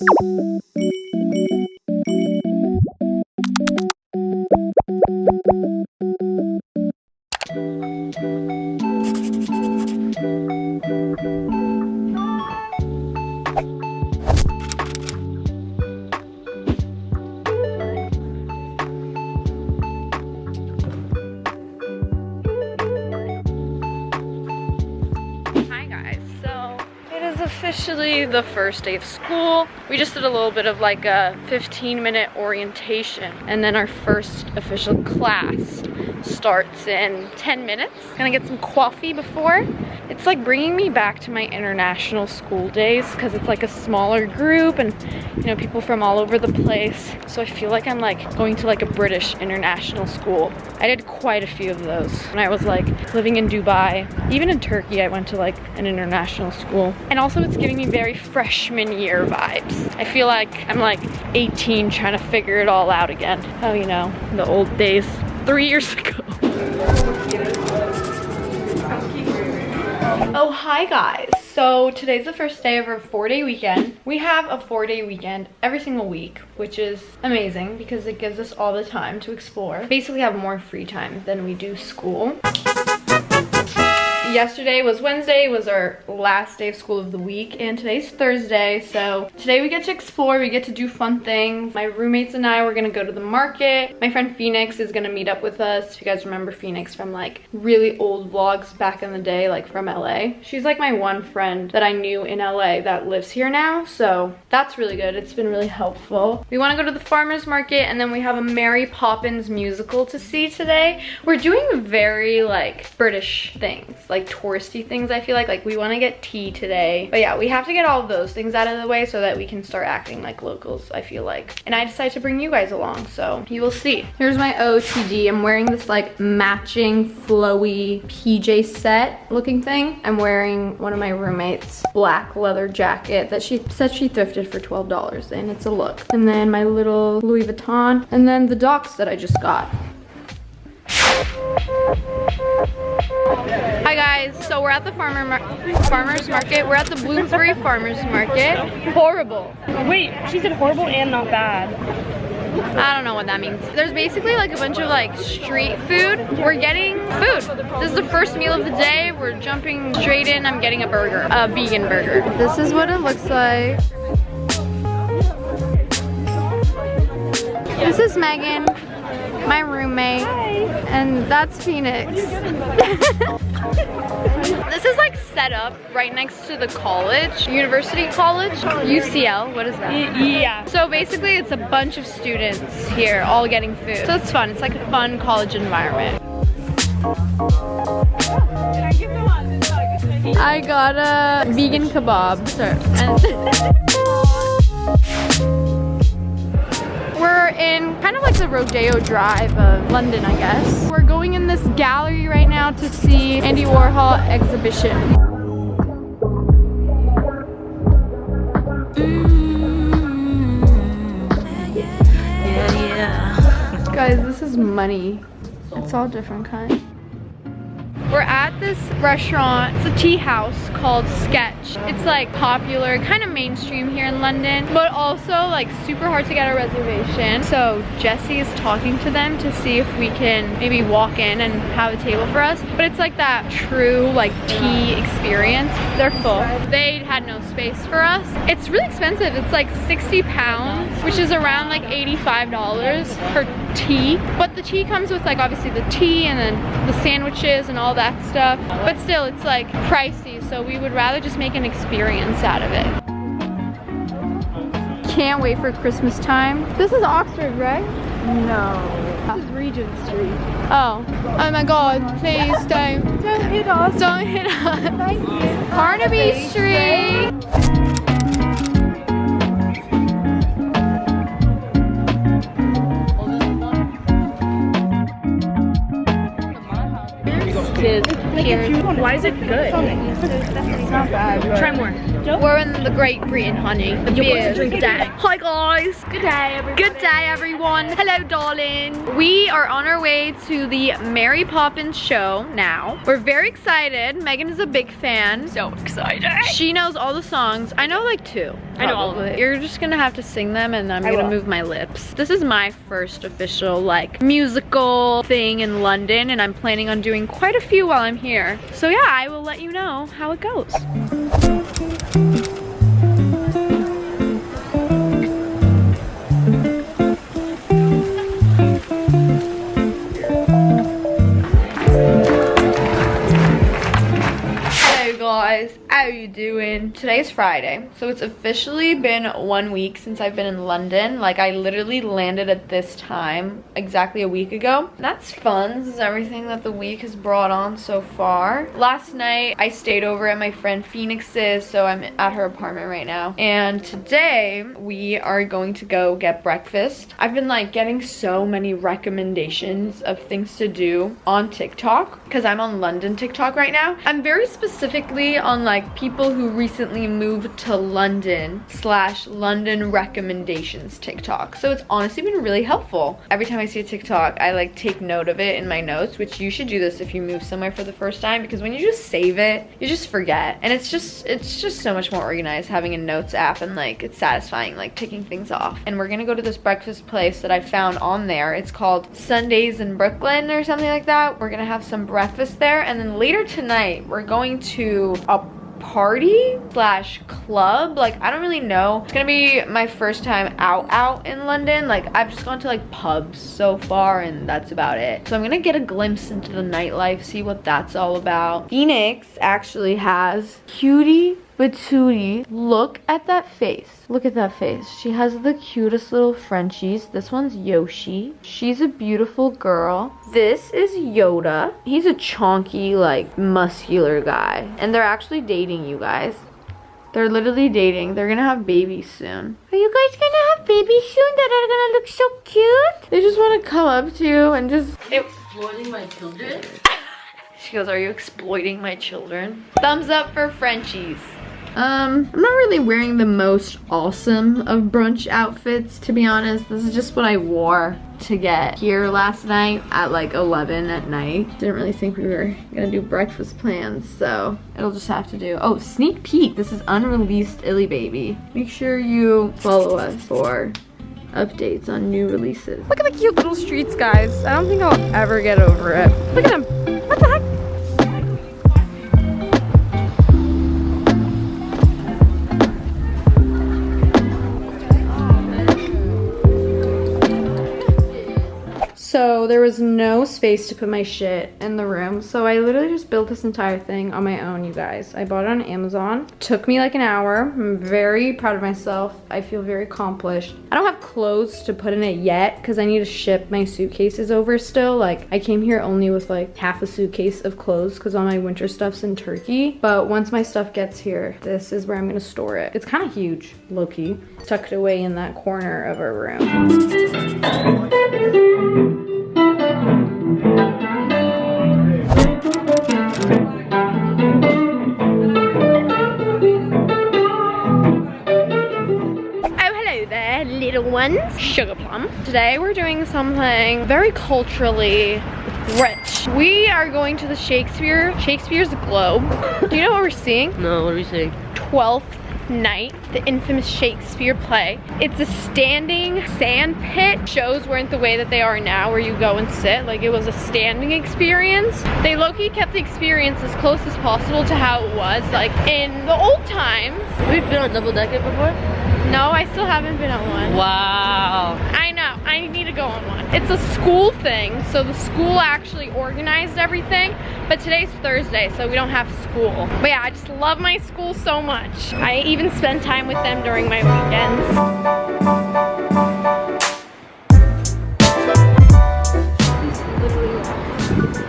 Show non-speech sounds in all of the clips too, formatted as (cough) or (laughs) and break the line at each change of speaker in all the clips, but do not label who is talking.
Hi officially the first day of school. We just did a little bit of like a 15 minute orientation and then our first official class starts in 10 minutes. Gonna get some coffee before. It's like bringing me back to my international school days because it's like a smaller group and you know people from all over the place. So I feel like I'm like going to like a British international school. I did quite a few of those when I was like living in Dubai. Even in Turkey I went to like an international school. And also it's giving me very freshman year vibes. I feel like I'm like 18 trying to figure it all out again. Oh, you know, the old days. Three years (laughs) ago. Oh, hi guys. So today's the first day of our four day weekend. We have a four day weekend every single week, which is amazing because it gives us all the time to explore. Basically have more free time than we do school. Yesterday was Wednesday, was our last day of school of the week, and today's Thursday, so today we get to explore, we get to do fun things. My roommates and I, we're gonna go to the market. My friend Phoenix is gonna meet up with us. If you guys remember Phoenix from like really old vlogs back in the day, like from LA. She's like my one friend that I knew in LA that lives here now, so that's really good. It's been really helpful. We wanna go to the farmer's market, and then we have a Mary Poppins musical to see today. We're doing very like British things, like touristy things I feel like. Like we wanna get tea today. But yeah, we have to get all of those things out of the way so that we can start acting like locals, I feel like. And I decided to bring you guys along, so you will see. Here's my OTD. I'm wearing this like matching flowy PJ set looking thing. I'm wearing one of my roommates black leather jacket that she said she thrifted for $12 and it's a look. And then my little Louis Vuitton and then the docs that I just got. Hi guys, so we're at the farmer mar farmer's market. We're at the Bloomsbury farmer's market. Horrible.
Wait, she said horrible and not bad.
I don't know what that means. There's basically like a bunch of like street food. We're getting food. This is the first meal of the day. We're jumping straight in. I'm getting a burger, a vegan burger. This is what it looks like. This is Megan, my roommate, and that's Phoenix. (laughs) this is like set up right next to the college, University College, UCL. What is that?
Yeah.
So basically it's a bunch of students here all getting food. So it's fun. It's like a fun college environment. I got a vegan kebab. Sorry. (laughs) of like the Rodeo Drive of London, I guess. We're going in this gallery right now to see Andy Warhol exhibition. Mm. Guys, this is money. It's all different kind. We're at this restaurant. It's a tea house called Sketch. It's like popular, kind of mainstream here in London, but also like super hard to get a reservation. So Jesse is talking to them to see if we can maybe walk in and have a table for us. But it's like that true like tea experience. They're full. They had no space for us. It's really expensive. It's like 60 pounds, which is around like $85 for tea. But the tea comes with like obviously the tea and then the sandwiches and all that stuff. But still, it's like pricey. So we would rather just make an experience out of it. Can't wait for Christmas time. This is Oxford, right?
No. This is Regent Street.
Oh. Oh my god, please don't.
Don't hit us.
Don't hit us.
Thank you.
Carnaby Street.
Why is it good? It's not bad. Try more.
We're in the Great Britain, honey. The beer
it.
day. Hi guys.
Good day, everybody.
Good day, everyone. Hello, darling. We are on our way to the Mary Poppins show now. We're very excited. Megan is a big fan.
So excited.
She knows all the songs. I know like two.
I know all of
probably.
them.
You're just gonna have to sing them and I'm
I
gonna
will.
move my lips. This is my first official like musical thing in London and I'm planning on doing quite a few while I'm here. So yeah, I will let you know how it goes. Hello guys, how you doing? Today's Friday, so it's officially been one week since I've been in London. Like I literally landed at this time exactly a week ago. That's fun. This is everything that the week has brought on so far. Last night I stayed over at my friend Phoenix's, so I'm at her apartment right now. And today we are going to go get breakfast. I've been like getting so many recommendations of things to do on TikTok because I'm on London TikTok right now. I'm very specifically on like people who recently moved to London slash London recommendations TikTok. So it's honestly been really helpful. Every time I see a TikTok, I like take note of it in my notes, which you should do this if you move somewhere for the first time because when you just save it, you just forget. And it's just it's just so much more organized having a notes app and like it's satisfying like ticking things off. And we're gonna go to this breakfast place that I found on there. It's called Sundays in Brooklyn or something like that. We're gonna have some breakfast there and then later tonight we're going to a party slash club. Like i don't really know. It's gonna be my first time out out in london. Like i've just gone to like pubs so far and that's about it. So i'm gonna get a glimpse into the nightlife see what that's all about. Phoenix actually has cutie Batootie, look at that face. Look at that face. She has the cutest little Frenchies. This one's Yoshi. She's a beautiful girl. This is Yoda. He's a chonky, like, muscular guy. And they're actually dating, you guys. They're literally dating. They're gonna have babies soon. Are you guys gonna have babies soon that are gonna look so cute? They just wanna come up to you and just
exploiting my children? (laughs)
She goes, Are you exploiting my children? Thumbs up for Frenchies. Um, I'm not really wearing the most awesome of brunch outfits, to be honest. This is just what I wore to get here last night at like 11 at night. Didn't really think we were gonna do breakfast plans, so it'll just have to do. Oh, sneak peek. This is unreleased Illy Baby. Make sure you follow us for updates on new releases. Look at the cute little streets, guys. I don't think I'll ever get over it. Look at them. So there was no space to put my shit in the room. So I literally just built this entire thing on my own, you guys. I bought it on Amazon. Took me like an hour. I'm very proud of myself. I feel very accomplished. I don't have clothes to put in it yet because I need to ship my suitcases over still. Like I came here only with like half a suitcase of clothes because all my winter stuff's in Turkey. But once my stuff gets here, this is where I'm gonna store it. It's kind of huge, low-key. Tucked away in that corner of our room. Ones. Sugar plum. Today we're doing something very culturally rich. We are going to the Shakespeare, Shakespeare's Globe. Do you know what we're seeing?
No, what are we seeing?
12th Night, the infamous Shakespeare play. It's a standing sand pit. Shows weren't the way that they are now where you go and sit. Like it was a standing experience. They low-key kept the experience as close as possible to how it was. Like in the old times.
We've been on double decker before?
No, I still haven't been on one.
Wow.
I know. I need to go on one. It's a school thing, so the school actually organized everything. But today's Thursday, so we don't have school. But yeah, I just love my school so much. I even spend time with them during my weekends.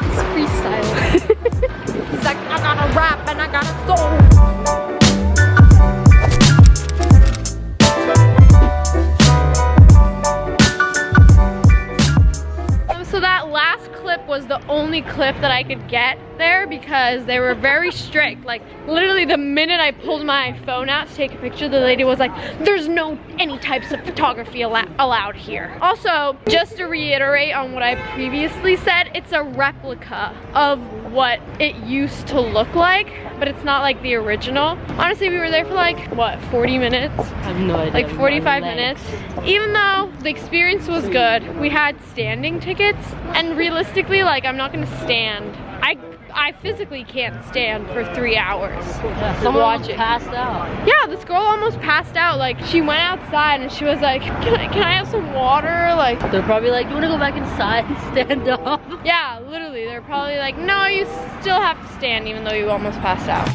It's freestyle. He's like, I got a rap and I got a soul. So that last clip was the only clip that I could get there because they were very (laughs) strict. Like literally the minute I pulled my phone out to take a picture, the lady was like, there's no any types of photography allo- allowed here. Also, just to reiterate on what I previously said, it's a replica of what it used to look like, but it's not like the original. Honestly, we were there for like, what, 40 minutes?
I have no idea.
like 45 minutes. Even though the experience was good, we had standing tickets, and realistically, like I'm not gonna stand. I I physically can't stand for three hours.
Yeah, someone
Watch it.
passed out.
Yeah, this girl almost passed out. Like she went outside and she was like, "Can I, can I have some water?" Like,
They're probably like, you wanna go back inside and stand up?
yeah, literally, they're probably like, "No, you still have to stand, even though you almost passed out."